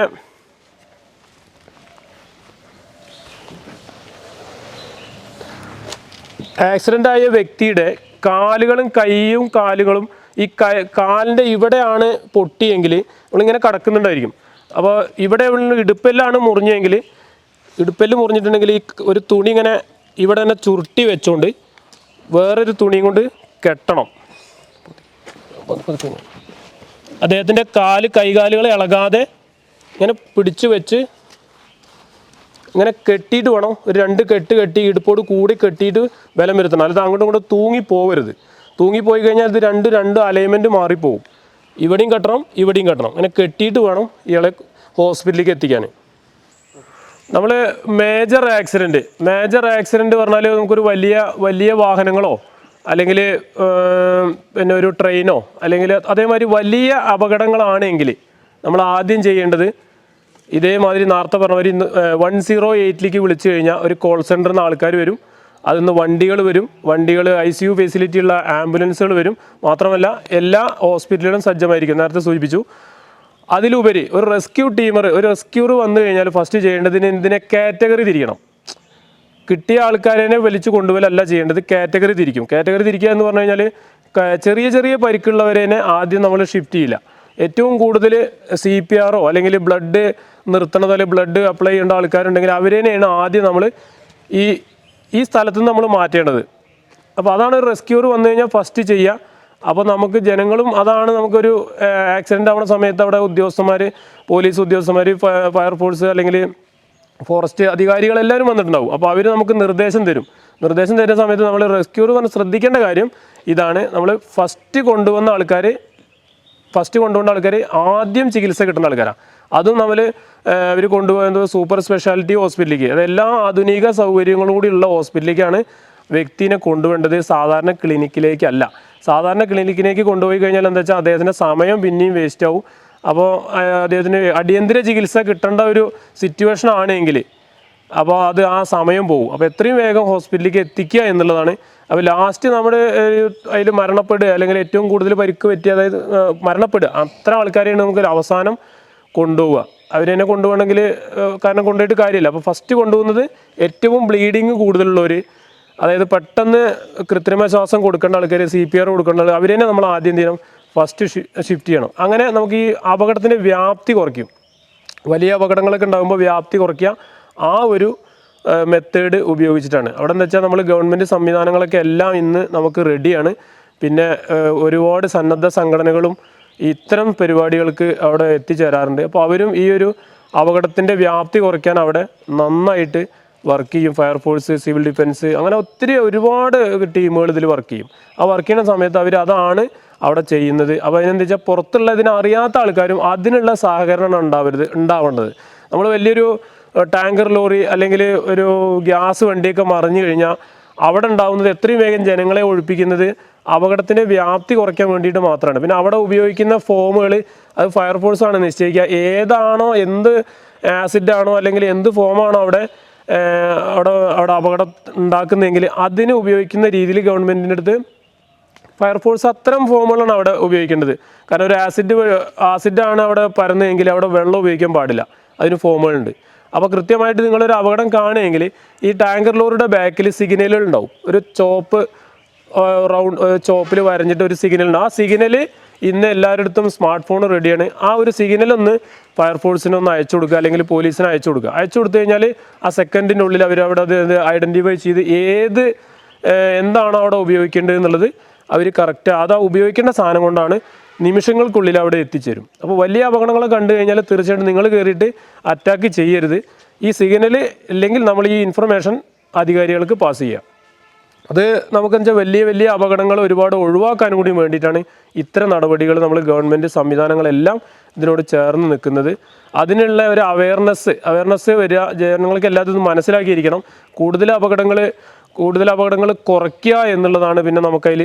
ആക്സിഡന്റ് ആയ വ്യക്തിയുടെ കാലുകളും കൈയും കാലുകളും ഈ കാലിന്റെ ഇവിടെയാണ് പൊട്ടിയെങ്കിൽ നമ്മളിങ്ങനെ കിടക്കുന്നുണ്ടായിരിക്കും. അപ്പോൾ ഇവിടെ ഇടുപ്പെല്ലാണ് മുറിഞ്ഞെങ്കിൽ ഇടുപ്പെല്ല് മുറിഞ്ഞിട്ടുണ്ടെങ്കിൽ ഈ ഒരു തുണി ഇങ്ങനെ ഇവിടെ തന്നെ ചുരുട്ടി വെച്ചുകൊണ്ട് വേറൊരു തുണിയും കൊണ്ട് കെട്ടണം. അദ്ദേഹത്തിന്റെ കാൽ കൈകാലുകളെ ഇളകാതെ ഇങ്ങനെ പിടിച്ചു വെച്ച് ഇങ്ങനെ കെട്ടിയിട്ട് വേണം. ഒരു രണ്ട് കെട്ട് കെട്ടി ഇടുപ്പോട് കൂടി കെട്ടിയിട്ട് ബലം വരുത്തണം. അല്ലാതെ അങ്ങോട്ടും ഇങ്ങോട്ടും തൂങ്ങി പോവരുത് തൂങ്ങിപ്പോയി കഴിഞ്ഞാൽ ഇത് രണ്ട് രണ്ട് അലൈൻമെന്റ് മാറിപ്പോവും. ഇവിടെയും കെട്ടണം ഇവിടെയും കെട്ടണം. അങ്ങനെ കെട്ടിയിട്ട് വേണം ഇയാളെ ഹോസ്പിറ്റലിലേക്ക് എത്തിക്കാൻ. നമ്മൾ മേജർ ആക്സിഡന്റ് മേജർ ആക്സിഡന്റ് പറഞ്ഞാൽ നമുക്കൊരു വലിയ വലിയ വാഹനങ്ങളോ അല്ലെങ്കിൽ പിന്നെ ഒരു ട്രെയിനോ അല്ലെങ്കിൽ അതേമാതിരി വലിയ അപകടങ്ങളാണെങ്കിൽ നമ്മൾ ആദ്യം ചെയ്യേണ്ടത് ഇതേമാതിരി നേരത്തെ പറഞ്ഞ ഒരു വൺ സീറോ എയ്റ്റിലേക്ക് വിളിച്ചു കഴിഞ്ഞാൽ ഒരു കോൾ സെന്ററിൽ നിന്ന് ആൾക്കാർ വരും. അതിന്ന് വണ്ടികൾ വരും. വണ്ടികൾ ഐ സി യു ഫെസിലിറ്റിയുള്ള ആംബുലൻസുകൾ വരും. മാത്രമല്ല എല്ലാ ഹോസ്പിറ്റലുകളും സജ്ജമായിരിക്കും. നേരത്തെ സൂചിപ്പിച്ചു. അതിലുപരി ഒരു റെസ്ക്യൂ ടീമർ ഒരു റെസ്ക്യൂർ വന്നു കഴിഞ്ഞാൽ ഫസ്റ്റ് ചെയ്യേണ്ടതിന് ഇതിനെ കാറ്റഗറി തിരിക്കണം കിട്ടിയ ആൾക്കാരെ വലിച്ചു കൊണ്ടുപോലല്ല ചെയ്യേണ്ടത്. കാറ്റഗറി തിരിക്കും. കാറ്റഗറി തിരിക്കുക എന്ന് പറഞ്ഞു കഴിഞ്ഞാൽ ചെറിയ ചെറിയ പരിക്കുള്ളവരെ ആദ്യം നമ്മൾ ഷിഫ്റ്റ് ചെയ്യില്ല. ഏറ്റവും കൂടുതൽ സി പി ആറോ അല്ലെങ്കിൽ ബ്ലഡ് നിർത്തണതോ അല്ലെങ്കിൽ ബ്ലഡ് അപ്ലൈ ചെയ്യേണ്ട ആൾക്കാരുണ്ടെങ്കിൽ അവരേനെയാണ് ആദ്യം നമ്മൾ ഈ ഈ സ്ഥലത്ത് നമ്മൾ മാറ്റേണ്ടത്. അപ്പോൾ അതാണ് റെസ്ക്യൂർ വന്നു കഴിഞ്ഞാൽ ഫസ്റ്റ് ചെയ്യുക അപ്പോൾ നമുക്ക് ജനങ്ങളും അതാണ് നമുക്കൊരു ആക്സിഡന്റ് ആവുന്ന സമയത്ത് അവിടെ ഉദ്യോഗസ്ഥന്മാർ പോലീസ് ഉദ്യോഗസ്ഥന്മാർ ഫയർഫോഴ്സ് അല്ലെങ്കിൽ ഫോറസ്റ്റ് അധികാരികളെല്ലാവരും വന്നിട്ടുണ്ടാവും. അപ്പോൾ അവർ നമുക്ക് നിർദ്ദേശം തരും. നിർദ്ദേശം തരുന്ന സമയത്ത് നമ്മൾ റെസ്ക്യൂർ പറഞ്ഞ് ശ്രദ്ധിക്കേണ്ട കാര്യം ഇതാണ്. നമ്മൾ ഫസ്റ്റ് കൊണ്ടുവന്ന ആൾക്കാർ ഫസ്റ്റ് കൊണ്ടുവന്ന ആൾക്കാർ ആദ്യം ചികിത്സ കിട്ടുന്ന ആൾക്കാരാണ് അതും നമ്മൾ അവർ കൊണ്ടുപോകുന്നത് സൂപ്പർ സ്പെഷ്യാലിറ്റി ഹോസ്പിറ്റലിലേക്ക്. അത് എല്ലാ ആധുനിക സൗകര്യങ്ങളും കൂടി ഉള്ള ഹോസ്പിറ്റലിലേക്കാണ് വ്യക്തിനെ കൊണ്ടുപോകേണ്ടത്. സാധാരണ ക്ലിനിക്കിലേക്കല്ല സാധാരണ ക്ലിനിക്കിലേക്ക് കൊണ്ടുപോയി കഴിഞ്ഞാൽ എന്താ വെച്ചാൽ അദ്ദേഹത്തിന്റെ സമയം പിന്നെയും വേസ്റ്റ് ആവും. അപ്പോൾ അദ്ദേഹത്തിന് അടിയന്തര ചികിത്സ കിട്ടേണ്ട ഒരു സിറ്റുവേഷൻ ആണെങ്കിൽ അപ്പോൾ അത് ആ സമയം പോകും. അപ്പോൾ എത്രയും വേഗം ഹോസ്പിറ്റലിലേക്ക് എത്തിക്കുക എന്നുള്ളതാണ്. അപ്പോൾ ലാസ്റ്റ് നമ്മൾ അതിൽ മരണപ്പെടുക അല്ലെങ്കിൽ ഏറ്റവും കൂടുതൽ പരിക്ക് പറ്റിയ അതായത് മരണപ്പെടുക. അത്ര ആൾക്കാരെയാണ് നമുക്കൊരു അവസാനം കൊണ്ടുപോവുക. അവരെന്നെ കൊണ്ടുപോകണമെങ്കിൽ കാരണം കൊണ്ടുപോയിട്ട് കാര്യമില്ല. അപ്പോൾ ഫസ്റ്റ് കൊണ്ടുപോകുന്നത് ഏറ്റവും ബ്ലീഡിങ് കൂടുതലുള്ളവർ അതായത് പെട്ടെന്ന് കൃത്രിമ ശ്വാസം കൊടുക്കേണ്ട ആൾക്കാർ സി പി ആർ കൊടുക്കേണ്ട ആൾ അവരെന്നെ നമ്മൾ ആദ്യം ദിനം ഫസ്റ്റ് ഷിഫ്റ്റ് ചെയ്യണം. അങ്ങനെ നമുക്ക് ഈ അപകടത്തിന്റെ വ്യാപ്തി കുറയ്ക്കും. വലിയ അപകടങ്ങളൊക്കെ ഉണ്ടാകുമ്പോൾ വ്യാപ്തി കുറയ്ക്കുക. ആ ഒരു മെത്തേഡ് ഉപയോഗിച്ചിട്ടാണ്. അവിടെ എന്ന് വെച്ചാൽ നമ്മൾ ഗവൺമെന്റ് സംവിധാനങ്ങളൊക്കെ എല്ലാം ഇന്ന് നമുക്ക് റെഡിയാണ് പിന്നെ ഒരുപാട് സന്നദ്ധ സംഘടനകളും ഇത്തരം പരിപാടികൾക്ക് അവിടെ എത്തിച്ചേരാറുണ്ട്. അപ്പോൾ അവരും ഈ ഒരു അപകടത്തിന്റെ വ്യാപ്തി കുറയ്ക്കാൻ അവിടെ നന്നായിട്ട് വർക്ക് ചെയ്യും. ഫയർഫോഴ്സ് സിവിൽ ഡിഫൻസ് അങ്ങനെ ഒത്തിരി ഒരുപാട് ടീമുകൾ ഇതിൽ വർക്ക് ചെയ്യും. ആ വർക്ക് ചെയ്യുന്ന സമയത്ത് അവർ അതാണ് അവിടെ ചെയ്യുന്നത്. അപ്പോൾ അതിനെന്താ വെച്ചാൽ പുറത്തുള്ളതിനെ അറിയാത്ത ആൾക്കാരും അതിനുള്ള സഹകരണം ഉണ്ടാവരുത് ഉണ്ടാവേണ്ടത്. നമ്മൾ വലിയൊരു ടാങ്കർ ലോറി അല്ലെങ്കിൽ ഒരു ഗ്യാസ് വണ്ടിയൊക്കെ മറിഞ്ഞു കഴിഞ്ഞാൽ അവിടെ ഉണ്ടാകുന്നത് എത്രയും വേഗം ജനങ്ങളെ ഒഴിപ്പിക്കുന്നത് അപകടത്തിന്റെ വ്യാപ്തി കുറയ്ക്കാൻ വേണ്ടിയിട്ട് മാത്രമാണ്. പിന്നെ അവിടെ ഉപയോഗിക്കുന്ന ഫോമുകൾ അത് ഫയർഫോഴ്സാണ് നിശ്ചയിക്കുക. ഏതാണോ എന്ത് ആസിഡാണോ അല്ലെങ്കിൽ എന്ത് ഫോമാണോ അവിടെ അവിടെ അവിടെ അപകടം ഉണ്ടാക്കുന്നതെങ്കിൽ അതിന് ഉപയോഗിക്കുന്ന രീതിയിൽ ഗവൺമെന്റിന്റെ അടുത്ത് ഫയർഫോഴ്സ് അത്തരം ഫോമുകളാണ് അവിടെ ഉപയോഗിക്കേണ്ടത്. കാരണം ഒരു ആസിഡ് ആസിഡാണ് അവിടെ പരന്നതെങ്കിൽ അവിടെ വെള്ളം ഉപയോഗിക്കാൻ പാടില്ല. അതിന് ഫോമുകളുണ്ട് അപ്പോൾ കൃത്യമായിട്ട് നിങ്ങളൊരു അപകടം കാണുകയെങ്കിൽ ഈ ടാങ്കർ ലോറിയുടെ ബാക്കിൽ സിഗ്നലുകൾ ഉണ്ടാവും. ഒരു ചോപ്പ് റൗണ്ട് ചോപ്പിൽ വരഞ്ഞിട്ട് ഒരു സിഗ്നൽ ഉണ്ട്. ആ സിഗ്നൽ ഇന്ന് എല്ലാവരുടെ സ്മാർട്ട് ഫോൺ റെഡിയാണ് ആ ഒരു സിഗ്നൽ ഒന്ന് ഫയർഫോഴ്സിന് ഒന്ന് അയച്ചു കൊടുക്കുക അല്ലെങ്കിൽ പോലീസിന് അയച്ചു കൊടുക്കുക. അയച്ചു കൊടുത്തു കഴിഞ്ഞാൽ ആ സെക്കൻഡിനുള്ളിൽ അവർ അവിടെ അത് ഐഡന്റിഫൈ ചെയ്ത് ഏത് എന്താണ് അവിടെ ഉപയോഗിക്കേണ്ടത് എന്നുള്ളത് അവർ കറക്റ്റ് അത് ഉപയോഗിക്കേണ്ട സാധനം കൊണ്ടാണ് നിമിഷങ്ങൾക്കുള്ളിൽ അവിടെ എത്തിച്ചേരും. അപ്പോൾ വലിയ അപകടങ്ങൾ കണ്ടു കഴിഞ്ഞാൽ തീർച്ചയായിട്ടും നിങ്ങൾ കയറിയിട്ട് അറ്റാക്ക് ചെയ്യരുത്. ഈ സിഗ്നൽ ഇല്ലെങ്കിൽ നമ്മൾ ഈ ഇൻഫർമേഷൻ അധികാരികൾക്ക് പാസ് ചെയ്യുക അത് നമുക്കെന്ന് വെച്ചാൽ വലിയ വലിയ അപകടങ്ങൾ ഒരുപാട് ഒഴിവാക്കാൻ കൂടി വേണ്ടിയിട്ടാണ് ഇത്തരം നടപടികൾ നമ്മൾ ഗവൺമെന്റ് സംവിധാനങ്ങളെല്ലാം ഇതിനോട് ചേർന്ന് നിൽക്കുന്നത്. അതിനുള്ള ഒരു അവയർനെസ് അവയർനെസ് വരിക ജനങ്ങൾക്ക് എല്ലാത്തിനും മനസ്സിലാക്കിയിരിക്കണം. കൂടുതൽ അപകടങ്ങൾ കൂടുതൽ അപകടങ്ങൾ കുറയ്ക്കുക എന്നുള്ളതാണ് പിന്നെ നമുക്കതിൽ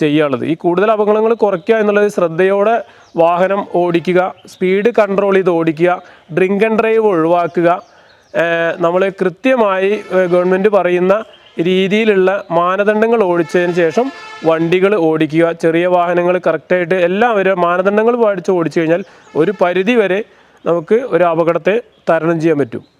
ചെയ്യാനുള്ളത്. ഈ കൂടുതൽ അപകടങ്ങൾ കുറയ്ക്കുക എന്നുള്ളത് ശ്രദ്ധയോടെ വാഹനം ഓടിക്കുക സ്പീഡ് കൺട്രോൾ ചെയ്ത് ഓടിക്കുക ഡ്രിങ്ക് ആൻഡ് ഡ്രൈവ് ഒഴിവാക്കുക. നമ്മൾ കൃത്യമായി ഗവൺമെന്റ് പറയുന്ന രീതിയിലുള്ള മാനദണ്ഡങ്ങൾ ഓടിച്ചതിന് ശേഷം വണ്ടികൾ ഓടിക്കുക ചെറിയ വാഹനങ്ങൾ കറക്റ്റായിട്ട് എല്ലാവരും മാനദണ്ഡങ്ങൾ പാലിച്ച് ഓടിച്ചു കഴിഞ്ഞാൽ ഒരു പരിധി വരെ നമുക്ക് ഒരു അപകടത്തെ തരണം ചെയ്യാൻ പറ്റും.